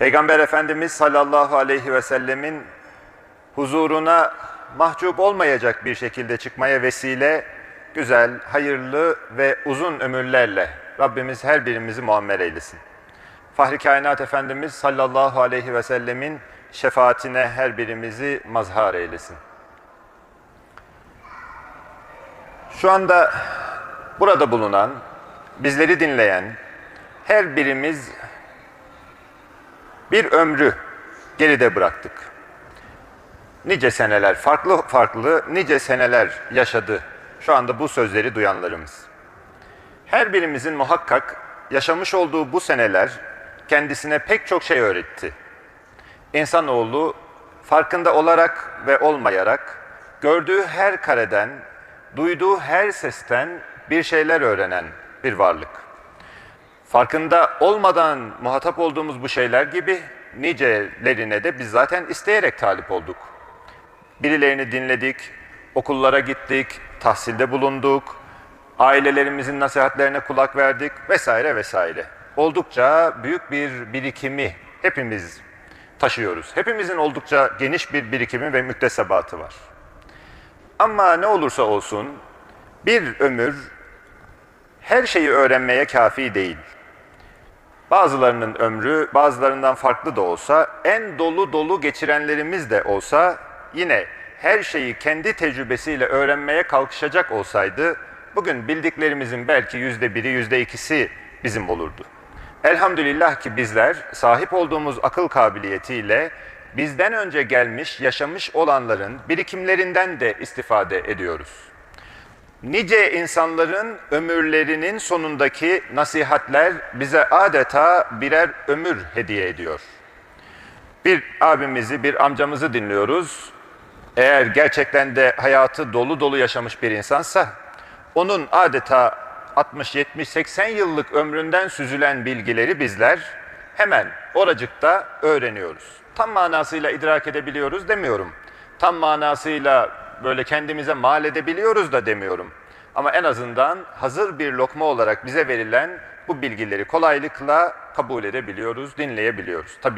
Peygamber Efendimiz sallallahu aleyhi ve sellemin huzuruna mahcup olmayacak bir şekilde çıkmaya vesile güzel, hayırlı ve uzun ömürlerle Rabbimiz her birimizi muammer eylesin. Fahri Kainat Efendimiz sallallahu aleyhi ve sellemin şefaatine her birimizi mazhar eylesin. Şu anda burada bulunan, bizleri dinleyen her birimiz bir ömrü geride bıraktık. Nice seneler, farklı farklı nice seneler yaşadı şu anda bu sözleri duyanlarımız. Her birimizin muhakkak yaşamış olduğu bu seneler kendisine pek çok şey öğretti. İnsanoğlu farkında olarak ve olmayarak gördüğü her kareden, duyduğu her sesten bir şeyler öğrenen bir varlık. Farkında olmadan muhatap olduğumuz bu şeyler gibi nicelerine de biz zaten isteyerek talip olduk. Birilerini dinledik, okullara gittik, tahsilde bulunduk, ailelerimizin nasihatlerine kulak verdik vesaire vesaire. Oldukça büyük bir birikimi hepimiz taşıyoruz. Hepimizin oldukça geniş bir birikimi ve müktesebatı var. Ama ne olursa olsun bir ömür her şeyi öğrenmeye kafi değil. Bazılarının ömrü bazılarından farklı da olsa, en dolu dolu geçirenlerimiz de olsa yine her şeyi kendi tecrübesiyle öğrenmeye kalkışacak olsaydı bugün bildiklerimizin belki yüzde biri, yüzde ikisi bizim olurdu. Elhamdülillah ki bizler sahip olduğumuz akıl kabiliyetiyle bizden önce gelmiş, yaşamış olanların birikimlerinden de istifade ediyoruz. Nice insanların ömürlerinin sonundaki nasihatler bize adeta birer ömür hediye ediyor. Bir abimizi, bir amcamızı dinliyoruz. Eğer gerçekten de hayatı dolu dolu yaşamış bir insansa, onun adeta 60, 70, 80 yıllık ömründen süzülen bilgileri bizler hemen oracıkta öğreniyoruz. Tam manasıyla idrak edebiliyoruz demiyorum. Tam manasıyla böyle kendimize mal edebiliyoruz da demiyorum. Ama en azından hazır bir lokma olarak bize verilen bu bilgileri kolaylıkla kabul edebiliyoruz, dinleyebiliyoruz. Tabii